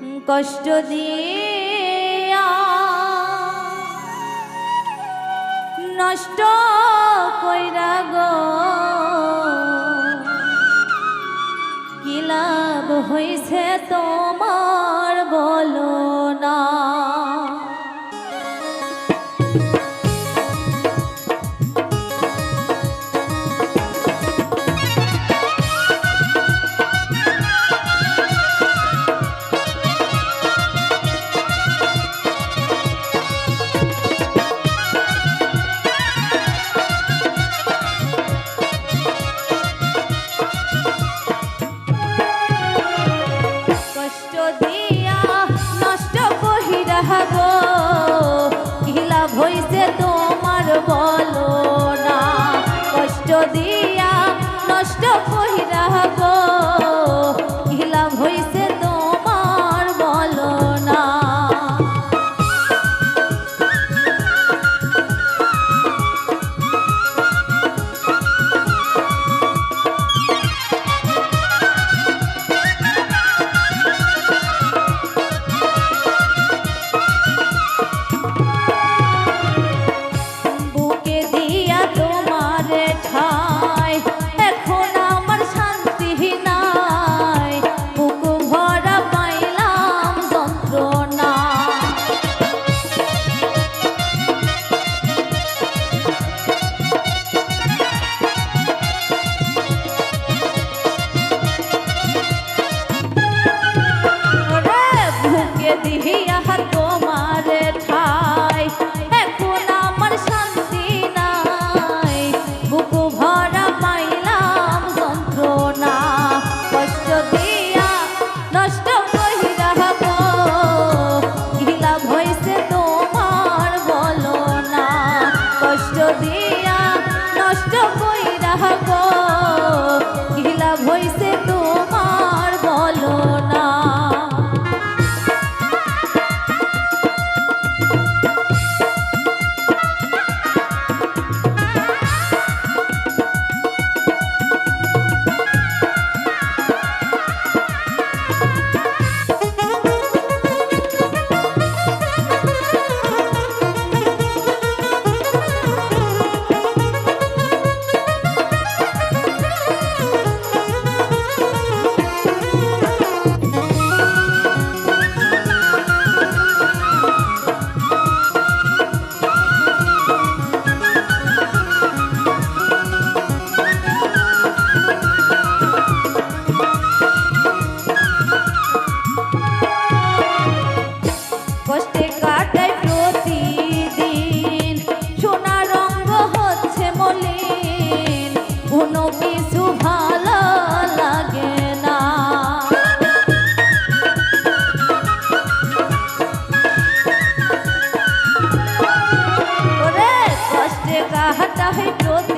কষ্ট দিয়া নষ্ট কইরা গো কিলাব হইছে তোমার? হে রাহাটা হয় প্রতি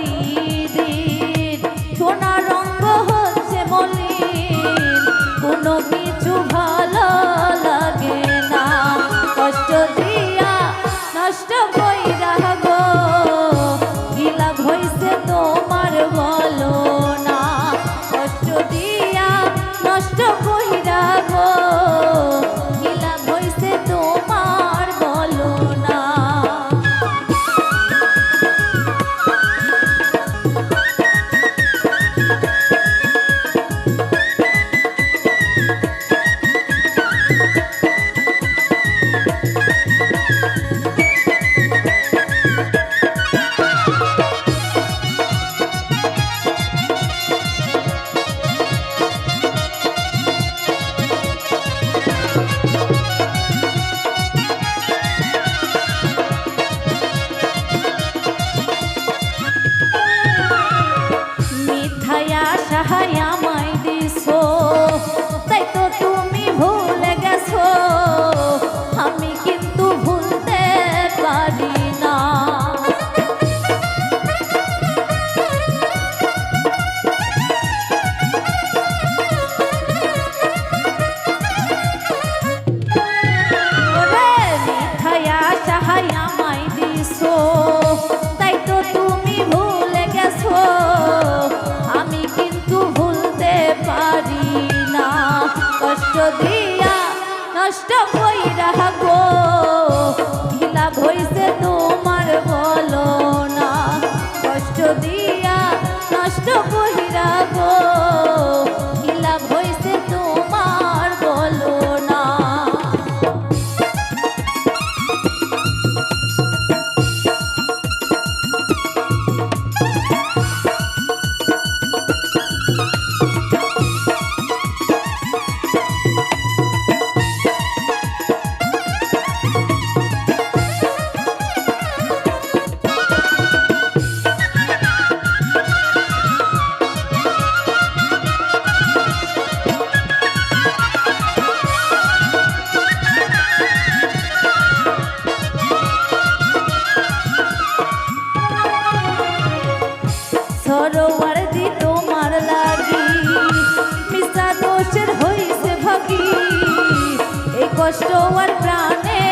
কষ্ট আর প্রাণে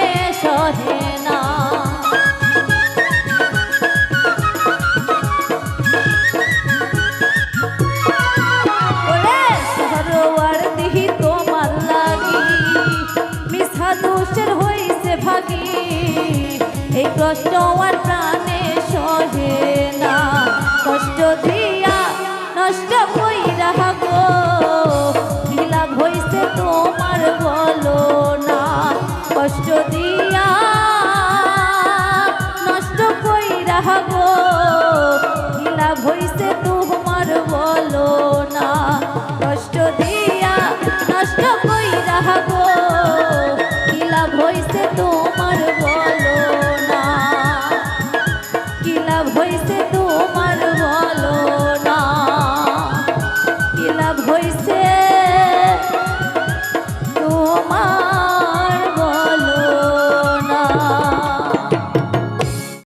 সহে না। কষ্ট আর